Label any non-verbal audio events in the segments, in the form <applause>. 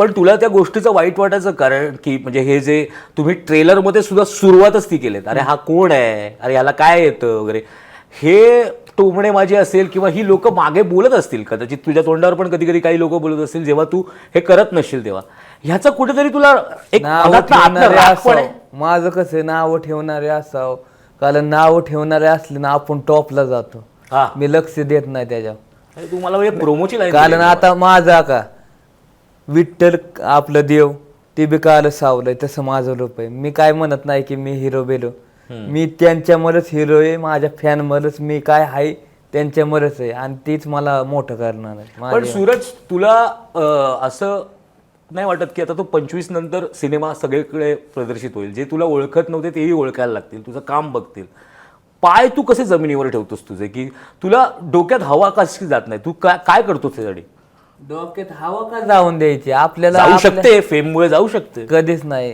पण तुला त्या गोष्टीचं वाईट वाटायचं कारण की म्हणजे हे जे तुम्ही ट्रेलरमध्ये सुद्धा सुरुवातच ती केलेत. अरे हा कोण आहे? अरे याला काय येतं वगैरे. हे टोमणे माझे असेल किंवा ही लोक मागे बोलत असतील कदाचित तुझ्या तोंडावर पण कधी कधी काही लोक बोलत असतील जेव्हा तू हे करत नसशील तेव्हा. ह्याचा कुठेतरी तुला एक माझं कसं आहे नाव ठेवणारे असावं. कारण नाव ठेवणारे असले ना आपण टॉपला जातो. हा. मी लक्ष देत नाही त्याच्यावर. अरे तू मला म्हणजे प्रोमोची कारण आता माझा का? विठ्ठल आपलं देव ते बी काल सावलंय तसं माझं रूप आहे. मी काय म्हणत नाही की मी हिरो बेलो मी त्यांच्यामुळेच हिरो आहे माझ्या फॅन मध्येच मी काय आहे त्यांच्यामुळेच आहे. आणि तीच मला मोठं करणार आहे. पण माझ्या- सूरज तुला अं, असं नाही वाटत की आता तू पंचवीस नंतर सिनेमा सगळीकडे प्रदर्शित होईल? जे तुला ओळखत नव्हते तेही ओळखायला लागतील तुझं काम बघतील. पाय तू कसे जमिनीवर ठेवतोस तुझे? की तुला डोक्यात हवा कशी जात नाही? तू काय काय करतोस त्यासाठी? डोक्यात हवा का जाऊन द्यायची? आपल्याला जाऊ आपल्या- शकते फेममुळे जाऊ शकते. कधीच नाही.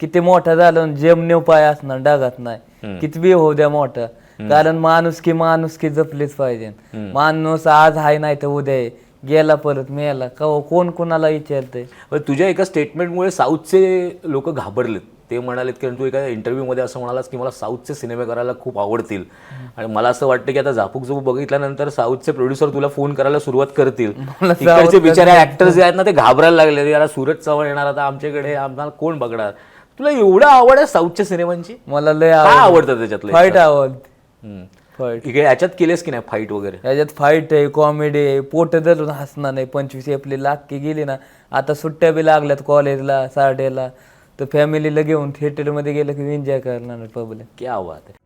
किती मोठा झालं जेमनेव पाय असणार डागात नाही. किती बी होऊ द्या मोठा. कारण माणूस की माणूस की जपलीच पाहिजे. माणूस आज आहे नाही तर उद्या आहे. गेला परत मेला. कवा कोण कोणाला विचारतंय? पण तुझ्या एका स्टेटमेंटमुळे साऊथचे लोक घाबरलेत. ते म्हणालेत कारण तू एका इंटरव्ह्यूमध्ये असं म्हणालास की मला साऊथचे सिनेमे करायला खूप आवडतील. आणि मला असं वाटतं की आता झापूक झोपूक बघितल्यानंतर साऊथचे प्रोड्युसर तुला फोन करायला सुरुवात करतील. <laughs> तिकडचे बिचारे ऍक्टर्स जे आहेत ना ते घाबरायला लागले. याला सूरज चव्हाण येणार आता आमच्याकडे आम्हाला कोण बघणार? तुला एवढं आवड आहे साऊथच्या सिनेमांची? मला लय आवडतं त्याच्यातलं फाईट आवडते हम्म. फाईट इकडे याच्यात केलेस की नाही फाईट वगैरे? याच्यात फाईट आहे कॉमेडी आहे. पोट धरून हसणार नाही. पंचवीस एप्रिल लाखी गेली ना. आता सुट्ट्या बी लागल्यात कॉलेजला साडेला तर फॅमिलीला घेऊन थिएटरमध्ये गेलं की एन्जॉय करणार पब्लिक क्या बात आहे.